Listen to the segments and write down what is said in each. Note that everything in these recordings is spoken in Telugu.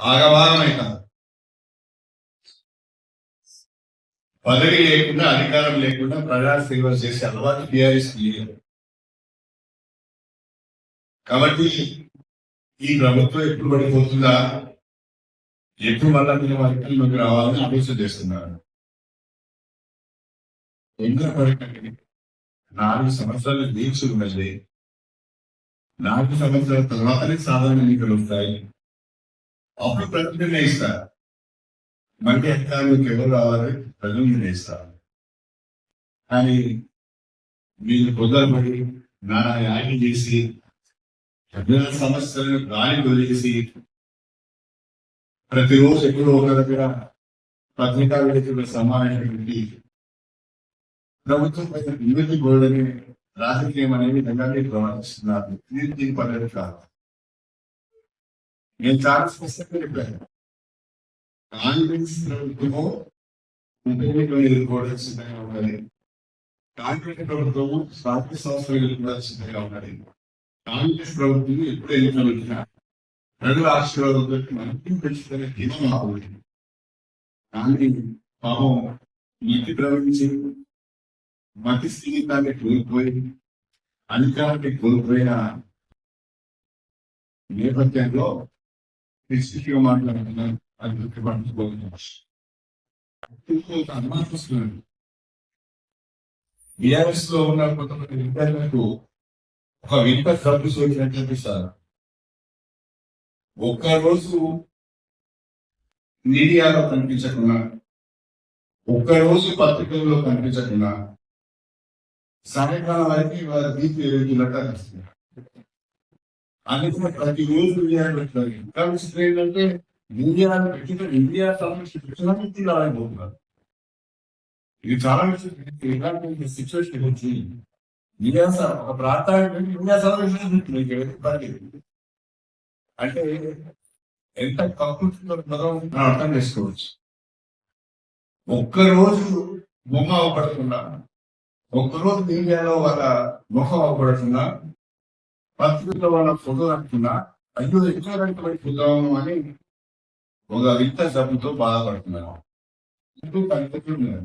ఆగవారమైన పదవి లేకుండా అధికారం లేకుండా ప్రజా సేవ చేసే అలవాటు టీఆర్ఎస్ లేదు. కాబట్టి ఈ ప్రభుత్వం ఎప్పుడు పడిపోతుందా? ఎప్పుడు మళ్ళా మీరు అధికారంలోకి రావాలని ఆలోచన చేస్తున్నారు. ఎందుకు పడకండి నాలుగు సంవత్సరాలు దీక్ష ఉన్నది నాలుగు సంవత్సరాల తర్వాతనే సాధారణ ఎన్నికలు వస్తాయి. అప్పుడు ప్రజలు నిర్ణయిస్తారు. మళ్ళీ అధికారులకు ఎవరు రావాలి? ప్రజలు నిర్ణయిస్తారు. కానీ మీరు కుదరబడి నా యాగి చేసి ప్రజల సమస్యలను గాలి వదిలేసి ప్రతిరోజు ఎక్కడో ఒక దగ్గర పత్రికా విలేకరుల సమావేశం పెట్టి ప్రభుత్వం పైన నివేదిక గోడని రాజకీయం అనే విధంగా మీరు ప్రవర్తిస్తున్నారు ఇది దీని పద్ధతి కాదు. నేను చాలా స్పష్టంగా చెప్పాను. కాంగ్రెస్ ప్రభుత్వము ఉపయోగం ఎదుర్కోవడం సిద్ధంగా ఉన్నది. కాంగ్రెస్ ప్రభుత్వము స్వార్థ సంస్థలు ఎదుర్కోవడం సిద్ధంగా ఉన్నది. కాంగ్రెస్ ప్రభుత్వం ఎప్పుడు ఎన్నికలు వచ్చినా ప్రజల ఆశీర్వాదంతో మనకి పెంచుకునే దినం మాకు కానీ పాపం నీతి ప్రవహించింది. మతి స్థితితాన్ని కోల్పోయి అధికారాన్ని కోల్పోయిన నేపథ్యంలో స్పెసిఫిక్ మాట్లాడుతున్నాను అది గుర్తుపట్టుకోవాలి అనుమానిస్తున్నాను బిఆర్ఎస్లో ఉన్న కొంతమంది విద్యార్థులకు ఒక వింత సబ్బు సోకినట్టు సార్. ఒక్కరోజు మీడియాలో కనిపించకుండా ఒక్కరోజు పత్రికల్లో కనిపించకుండా సాయంకాలం వరకు వాళ్ళ బీచ్ ఎరుగుతున్నట్టు అనిపిస్తుంది ప్రతి రోజు విజయాన్ని పెట్టాలి. ఇంకా విషయం ఏంటంటే మీడియా పెట్టిన శిక్షణ నుంచి రాలేకపోతున్నారు ఇది చాలా విషయం ఇలాంటి సిచ్యువేషన్ వచ్చి ఇండియా ఒక ప్రాంతానికి ఇండియా సంబంధించిన అంటే ఎంత కక్కుతుందో మనం అర్థం చేసుకోవచ్చు. ఒక్కరోజు బొమ్మ అవపడకుండా ఒక్కరోజు మీడియాలో వాళ్ళ ముఖం అవ్వబడుతున్నా పత్రికలో వాళ్ళ ఫోటో అనుకున్నా అయ్యో ఎక్కువ పడిపోతాము అని ఒక వింత శబ్దంతో బాధపడుతున్నాను ఇప్పుడు కనిపిస్తున్నారు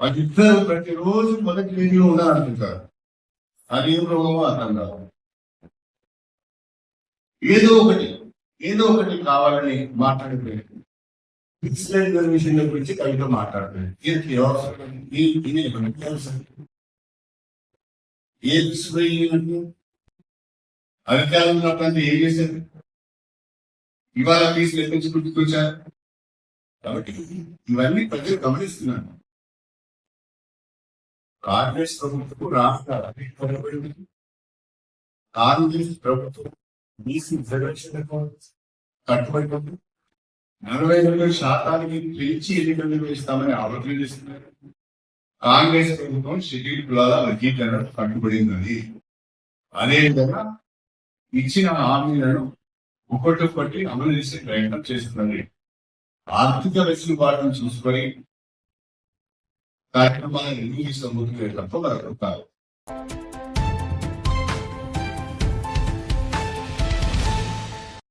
వాళ్ళిద్దరు ప్రతిరోజు మొదటి వీధిలో ఉండాలనుకుంటారు అది ఏం రోగమో అర్థం కాదు. ఏదో ఒకటి ఏదో ఒకటి కావాలని మాట్లాడిపోయారు ఇన్సిడెంట్ విషయం గురించి కవిత మాట్లాడుతుంది దీనికి అవసరం అవసరం. ఏ తీసుకుపోయింది అధికారం ఉన్నప్పుడు ఏం చేశారు ఇవాళ ఫీజు లెక్కించి గుర్తుకొచ్చారు కాబట్టి ఇవన్నీ ప్రజలు గమనిస్తున్నాను కాంగ్రెస్ ప్రభుత్వం రాష్ట్ర కాంగ్రెస్ ప్రభుత్వం బీసీ రిజర్వేషన్లకు కట్టుబడి ఉంది నలభై రెండు శాతానికి పెంచి ఎన్నికలు వేస్తామని ఆలోచన చేస్తున్నారు? కాంగ్రెస్ ప్రభుత్వం షెడ్యూల్ కులాల వర్గీకరణ కట్టుబడి ఉన్నది అదేవిధంగా ఇచ్చిన హామీలను ఒక్కొక్కటి అమలు చేసే ప్రయత్నం చేస్తున్నది. ఆర్థిక వెసులుబాటును చూసుకొని కార్యక్రమాలను నిర్వహిస్తాం తప్ప మరొకరు కాదు.